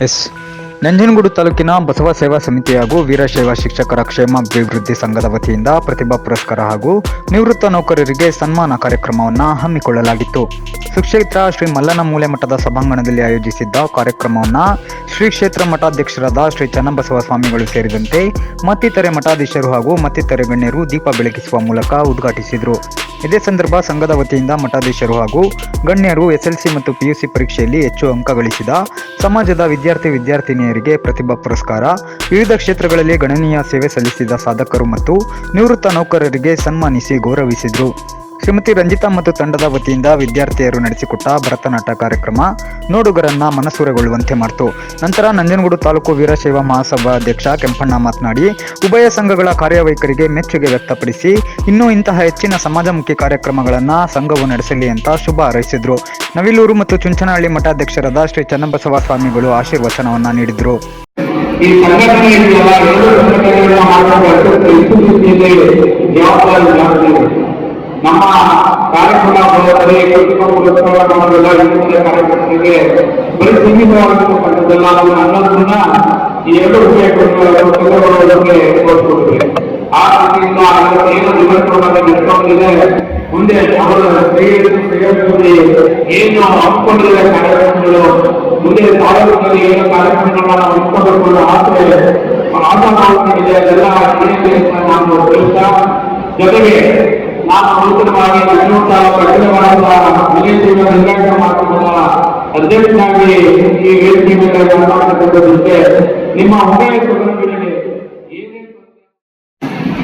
Yes. Nanjangud ತಾಲೂಕಿನ ಬಸವ ಸೇವಾ ಸಮಿತಿ ಹಾಗೂ ವೀರಶೈವ ಶಿಕ್ಷಕರ ಕ್ಷೇಮ ಅಭಿವೃದ್ಧಿ ಸಂಘದ ವತಿಯಿಂದ ಪ್ರತಿಭಾ ಪುರಸ್ಕಾರ ಹಾಗೂ ನಿವೃತ್ತ ನೌಕರರಿಗೆ ಸನ್ಮಾನ ಕಾರ್ಯಕ್ರಮವನ್ನು ಹಮ್ಮಿಕೊಳ್ಳಲಾಗಿತ್ತು. ಸುಕ್ಷೇತ್ರ ಶ್ರೀ ಮಲ್ಲನ ಮೂಲೆ ಮಠದ ಸಭಾಂಗಣದಲ್ಲಿ ಆಯೋಜಿಸಿದ್ದ ಕಾರ್ಯಕ್ರಮವನ್ನು ಶ್ರೀ ಕ್ಷೇತ್ರ ಮಠಾಧ್ಯಕ್ಷರಾದ ಶ್ರೀ ಚನ್ನಬಸವ ಸ್ವಾಮಿಗಳು ಸೇರಿದಂತೆ ಮತ್ತಿತರೆ ಮಠಾಧೀಶರು ಹಾಗೂ ಮತ್ತಿತರೆ ಗಣ್ಯರು ದೀಪ ಬೆಳಗಿಸುವ ಮೂಲಕ ಉದ್ಘಾಟಿಸಿದರು. ಇದೇ ಸಂದರ್ಭ ಸಂಘದ ವತಿಯಿಂದ ಮಠಾಧೀಶರು ಹಾಗೂ ಗಣ್ಯರು ಎಸ್ಎಲ್ಸಿ ಮತ್ತು ಪಿಯುಸಿ ಪರೀಕ್ಷೆಯಲ್ಲಿ ಹೆಚ್ಚು ಅಂಕ ಗಳಿಸಿದ ಸಮಾಜದ ವಿದ್ಯಾರ್ಥಿ ವಿದ್ಯಾರ್ಥಿನಿಯರಿಗೆ ಪ್ರತಿಭಾ ಪುರಸ್ಕಾರ. ವಿವಿಧ ಕ್ಷೇತ್ರಗಳಲ್ಲಿ ಗಣನೀಯ ಸೇವೆ ಸಲ್ಲಿಸಿದ ಸಾಧಕರು ಮತ್ತು ನಿವೃತ್ತ ನೌಕರರಿಗೆ ಸನ್ಮಾನಿಸಿ ಗೌರವಿಸಿದರು. ಶ್ರೀಮತಿ ರಂಜಿತಾ ಮತ್ತು ತಂಡದ ವತಿಯಿಂದ ವಿದ್ಯಾರ್ಥಿಯರು ನಡೆಸಿಕೊಟ್ಟ ಭರತನಾಟ್ಯ ಕಾರ್ಯಕ್ರಮ ನೋಡುಗರನ್ನ ಮನಸೂರೆಗೊಳ್ಳುವಂತೆ ಮಾಡಿತು. ನಂತರ ನಂಜನಗೂಡು ತಾಲೂಕು ವೀರಶೈವ ಮಹಾಸಭಾ ಅಧ್ಯಕ್ಷ ಕೆಂಪಣ್ಣ ಮಾತನಾಡಿ, ಉಭಯ ಸಂಘಗಳ ಕಾರ್ಯವೈಖರಿಗೆ ಮೆಚ್ಚುಗೆ ವ್ಯಕ್ತಪಡಿಸಿ, ಇನ್ನೂ ಇಂತಹ ಹೆಚ್ಚಿನ ಸಮಾಜಮುಖಿ ಕಾರ್ಯಕ್ರಮಗಳನ್ನು ಸಂಘವು ನಡೆಸಲಿ ಅಂತ ಶುಭ ಹಾರೈಸಿದರು. ನವಿಲೂರು ಮತ್ತು ಚುಂಚನಹಳ್ಳಿ ಮಠಾಧ್ಯಕ್ಷರಾದ ಶ್ರೀ ಚನ್ನಬಸವ ಸ್ವಾಮಿಗಳು ಆಶೀರ್ವಚನವನ್ನು ನೀಡಿದರು. ಈ ಸಂಘಟನೆ ಇದೆಯಲ್ಲ ಎರಡು ನಮ್ಮ ಕಾರ್ಯಕ್ರಮ ಇನ್ನಿತರ ಕಾರ್ಯಕ್ರಮಗಳಿಗೆ ಬರೀ ಅನ್ನೋದನ್ನ ಈ ಎರಡು ಆ ರೀತಿಯಿಂದ ಏನು ನಿಯಂತ್ರಣವಾಗಿ ನಡ್ಕೊಂಡಿದೆ ಮುಂದೆ ಅವರ ಏನು ಹಮ್ಮಿಕೊಂಡಿರುವ ಕಾರ್ಯಕ್ರಮಗಳು, ಮುಂದೆ ತಾಲೂಕಿನಲ್ಲಿ ಏನು ಕಾರ್ಯಕ್ರಮಗಳನ್ನ ನಾವು ಇಟ್ಕೊಬೇಕು ಆದ್ರೆ ಆಟ ಮಾಡ್ಕೊಂಡಿದೆ ಅದೆಲ್ಲ ಏನಿದೆ ನಾನು ಜೊತೆಗೆ ನಾನು ನೂತನವಾಗಿ ಬೆಂಗಳೂರು ತಾಲೂಕು ಕಠಿಣವಾದ ವಿಜಯಪುರ ನಿರ್ಣಯ ಮಾಧ್ಯಮದ ಅಧ್ಯಕ್ಷನಾಗಿ ಈ ವೇದಿಕೆ ಮೇಲೆ ನಿಮ್ಮ ಏನೇ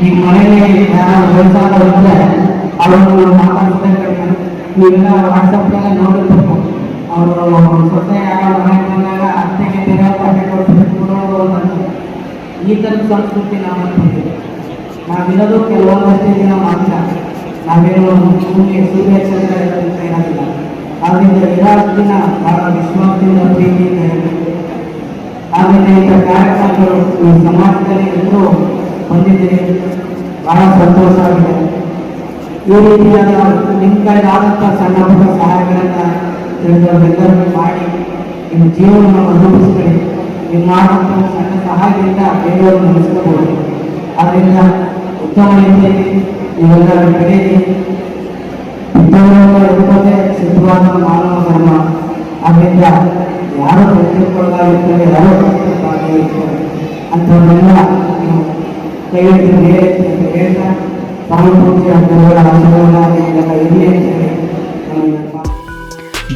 ನಿಮ್ಮ ಮನೆಯಲ್ಲಿ ಯಾರು ಅವರು ಕೊಡೋದು ಅಂತ. ಈ ಥರದ ಸಂಸ್ಕೃತಿ ನಾವು ನಾವಿರೋದು ಕೆಲವೊಂದಷ್ಟೇ ದಿನ ಮಾತ್ರ. ನಾವೇನು ಚಂದ್ರ ಇರೋದ್ರಿಂದ ಇರೋದಿಲ್ಲ ಆದ್ದರಿಂದ ಇರೋ ದಿನ ಬಹಳ ವಿಶ್ವಾಸದಿಂದ ಪ್ರೀತಿಯಿಂದ ಇರಬೇಕು ಆದ್ದರಿಂದ ಇಂಥ ಕಾರ್ಯಕ್ರಮಗಳು ಸಮಾಜದಲ್ಲಿ ಎಲ್ಲರೂ ಹೊಂದಿದ್ದೀರಿ ಬಹಳ ಸಂತೋಷ ಆಗಿದೆ ಈ ರೀತಿಯಾದ ನಿಮ್ಮ ಕೈಲಾದಂಥ ಸಣ್ಣ ಪುಟ್ಟ ಸಹಾಯಗಳನ್ನು ಮಾಡಿ ನಿಮ್ಮ ಜೀವನವನ್ನು ರೂಪಿಸ್ಕೊಳ್ಳಿ ನಿಮ್ಮ ಆದಂಥ ಸಣ್ಣ ಸಹಾಯದಿಂದ ಬೇರೆಯವ್ರನ್ನ ನಡೆಸ್ಕೋಬಹುದು ಆದ್ದರಿಂದ ಉತ್ತಮ ರೀತಿಯಲ್ಲಿ ಬೆಳೆಯಿರಿ ಉದ್ಯೋಗ ಇರುವುದೇ ಸಿದ್ಧವಾದ ಮಾನವ ಧರ್ಮ ಆದ್ದರಿಂದ ಯಾರು ಪ್ರತಿಗೊಳ್ಳಲಾಗಿರ್ತಾರೆ ಯಾರೋ ಪ್ರತಿಗೊಳ್ಳಲಾಗಿರ್ತಾರೆ ಅಂಥವನ್ನೆಲ್ಲ ಕೈ ಹಿಡಿದು ಅಂತ ಹೇಳ್ತಾ ಸ್ವಾಮಿ ಅಂಥವುಗಳ ಆಶೀರ್ವಾದ ಇರಲಿ ಅಂತ ಹೇಳಿ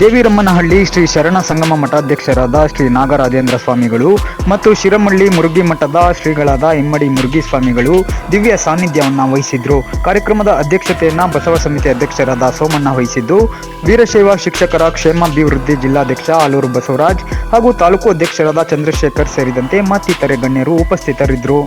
ದೇವಿರಮ್ಮನಹಳ್ಳಿ ಶ್ರೀ ಶರಣ ಸಂಗಮ ಮಠಾಧ್ಯಕ್ಷರಾದ ಶ್ರೀ ನಾಗರಾಜೇಂದ್ರ ಸ್ವಾಮಿಗಳು ಮತ್ತು ಶಿರಮಳ್ಳಿ ಮುರುಗಿ ಮಠದ ಶ್ರೀಗಳಾದ ಇಮ್ಮಡಿ ಮುರುಗಿ ಸ್ವಾಮಿಗಳು ದಿವ್ಯ ಸಾನ್ನಿಧ್ಯವನ್ನು ವಹಿಸಿದ್ರು. ಕಾರ್ಯಕ್ರಮದ ಅಧ್ಯಕ್ಷತೆಯನ್ನು ಬಸವ ಸಮಿತಿ ಅಧ್ಯಕ್ಷರಾದ ಸೋಮಣ್ಣ ವಹಿಸಿದ್ದು, ವೀರಶೈವ ಶಿಕ್ಷಕರ ಕ್ಷೇಮಾಭಿವೃದ್ಧಿ ಜಿಲ್ಲಾಧ್ಯಕ್ಷ ಆಲೂರು ಬಸವರಾಜ್ ಹಾಗೂ ತಾಲೂಕು ಅಧ್ಯಕ್ಷರಾದ ಚಂದ್ರಶೇಖರ್ ಸೇರಿದಂತೆ ಮತ್ತಿತರೆ ಗಣ್ಯರು ಉಪಸ್ಥಿತರಿದ್ದರು